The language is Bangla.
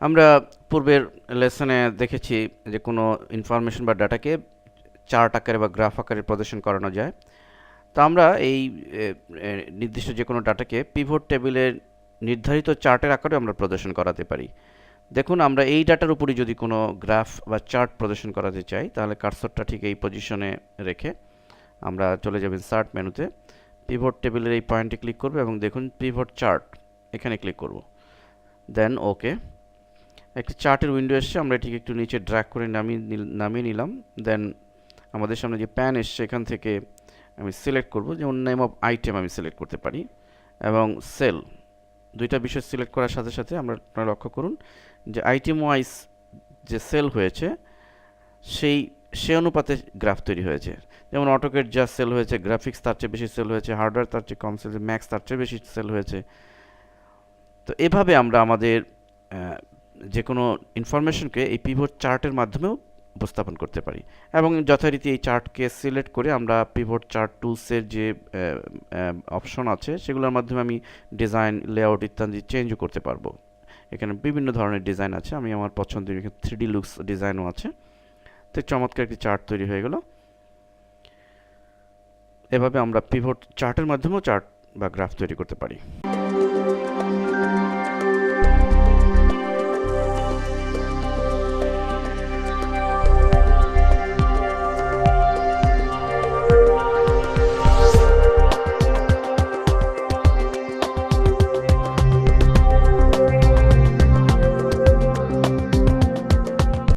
আমরা পূর্বের লেসনে দেখেছি যে কোনো ইনফরমেশন বা ডাটাকে চার্ট আকারে বা গ্রাফ আকারে প্রদর্শন করানো যায়। তো আমরা এই নির্দিষ্ট যে কোনো ডাটাকে পিভট টেবিলের নির্ধারিত চার্টের আকারে আমরা প্রদর্শন করাতে পারি। দেখুন, আমরা এই ডাটার উপরই যদি কোনো গ্রাফ বা চার্ট প্রদর্শন করাতে চাই, তাহলে কার্সরটা ঠিক এই পজিশনে রেখে আমরা চলে যাবেন সার্ট মেনুতে। পিভট টেবিলের এই পয়েন্টে ক্লিক করব এবং দেখুন পিভট চার্ট এখানে ক্লিক করব। দেন ওকে একটি চার্টের উইন্ডো এসছে, আমরা এটিকে একটু নিচে ড্র্যাক করে নামিয়ে নামিয়ে নিলাম। দেন আমাদের সামনে যে প্যান এসছে, এখান থেকে আমি সিলেক্ট করব, যেমন নেম অফ আইটেম আমি সিলেক্ট করতে পারি। এবং সেল দুইটা বিষয় সিলেক্ট করার সাথে সাথে আমরা আপনারা লক্ষ্য করুন যে আইটেম ওয়াইজ যে সেল হয়েছে, সেই সে অনুপাতে গ্রাফ তৈরি হয়েছে। যেমন অটোকেট যা সেল হয়েছে গ্রাফিক্স তার চেয়ে বেশি সেল হয়েছে হার্ডওয়্যার তার চেয়ে কম সেল ম্যাক্স তার চেয়ে বেশি সেল হয়েছে। তো এভাবে আমরা আমাদের যে কোনো ইনফরমেশনকে এই পিভট চার্টের মাধ্যমেও উপস্থাপন করতে পারি। এবং যথারীতি এই চার্টকে সিলেক্ট করে আমরা পিভট চার্ট টুলসের যে অপশন আছে, সেগুলোর মাধ্যমে আমি ডিজাইন লেআউট ইত্যাদি চেঞ্জও করতে পারব। এখানে বিভিন্ন ধরনের ডিজাইন আছে, আমি আমার পছন্দের এখানে থ্রি ডি লুকস ডিজাইনও আছে। তো চমৎকার একটি চার্ট তৈরি হয়ে গেল। এভাবে আমরা পিভট চার্টের মাধ্যমেও চার্ট বা গ্রাফ তৈরি করতে পারি।